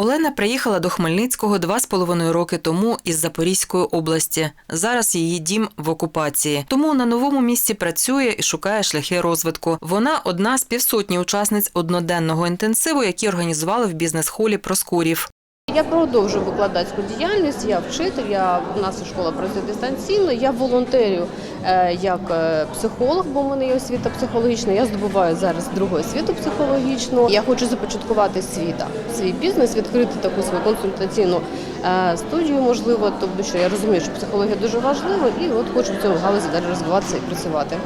Олена приїхала до Хмельницького два з половиною роки тому із Запорізької області. Зараз її дім в окупації. Тому на новому місці працює і шукає шляхи розвитку. Вона одна з півсотні учасниць одноденного інтенсиву, які організували в бізнес-холі Проскурів. Я продовжую викладацьку діяльність, я вчитель, я, нас школа працює дистанційно, я волонтерю е, як е, психолог, бо в мене є освіта психологічна. Я здобуваю зараз другу освіту психологічну. Я хочу започаткувати свій, да, свій бізнес, відкрити таку свою консультаційну е, студію, можливо, тому що я розумію, що психологія дуже важлива, і от хочу в цьому галузі далі розвиватися і працювати.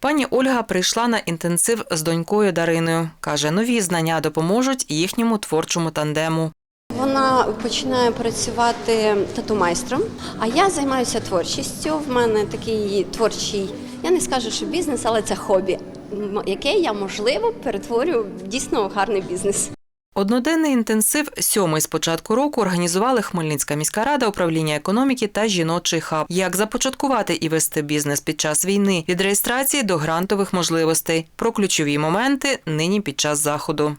Пані Ольга прийшла на інтенсив з донькою Дариною. Каже, нові знання допоможуть їхньому творчому тандему. Вона починає працювати тату-майстром, а я займаюся творчістю. В мене такий творчий, я не скажу, що бізнес, але це хобі, яке я можливо перетворю дійсно гарний бізнес. Одноденний інтенсив сьомий з початку року організували Хмельницька міська рада, управління економіки та жіночий хаб. Як започаткувати і вести бізнес під час війни від реєстрації до грантових можливостей. Про ключові моменти нині під час заходу.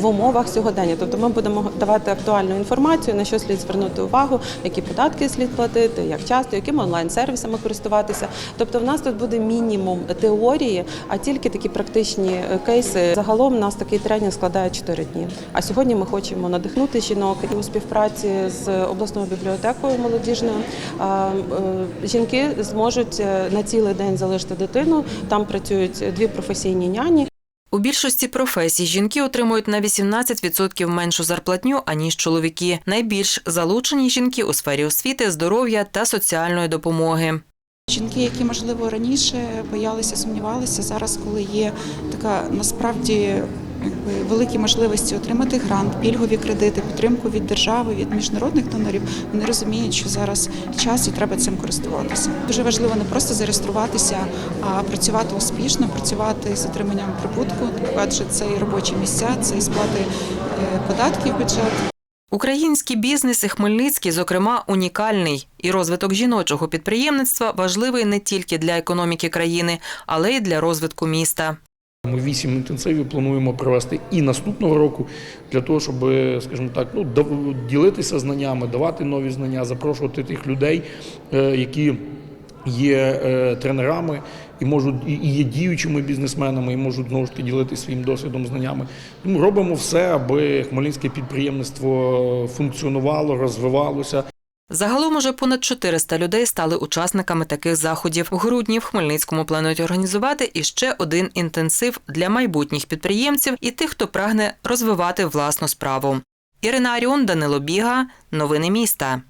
В умовах сьогодення. Тобто ми будемо давати актуальну інформацію, на що слід звернути увагу, які податки слід платити, як часто, якими онлайн-сервісами користуватися. Тобто, в нас тут буде мінімум теорії, а тільки такі практичні е, кейси. Загалом у нас такий тренінг складає 4 дні. А сьогодні ми хочемо надихнути жінок і у співпраці з обласною бібліотекою молодіжною. е, Жінки зможуть е, на цілий день залишити дитину. Там працюють дві професійні няні. У більшості професій жінки отримують на 18% меншу зарплатню, аніж чоловіки. Найбільш залучені жінки у сфері освіти, здоров'я та соціальної допомоги. Жінки, які можливо раніше боялися, сумнівалися, зараз, коли є така насправді великі можливості отримати грант, пільгові кредити, підтримку від держави, від міжнародних донорів, вони розуміють, що зараз час і треба цим користуватися. Дуже важливо не просто зареєструватися, а працювати успішно, працювати з отриманням прибутку, адже це і робочі місця, це і сплати е, податків бюджет. Український бізнес і Хмельницький, зокрема, унікальний. І розвиток жіночого підприємництва важливий не тільки для економіки країни, але й для розвитку міста. Ми вісім інтенсивів плануємо провести і наступного року для того, щоб, скажімо так, ну ділитися знаннями, давати нові знання, запрошувати тих людей, е, які є е, тренерами і можуть і є діючими бізнесменами, і можуть знову ж таки ділитися своїм досвідом, знаннями. Тому робимо все, аби хмельницьке підприємництво функціонувало, розвивалося. Загалом уже понад 400 людей стали учасниками таких заходів. У грудні в Хмельницькому планують організувати іще один інтенсив для майбутніх підприємців і тих, хто прагне розвивати власну справу. Ірина Аріон, Данило Біга. Новини міста.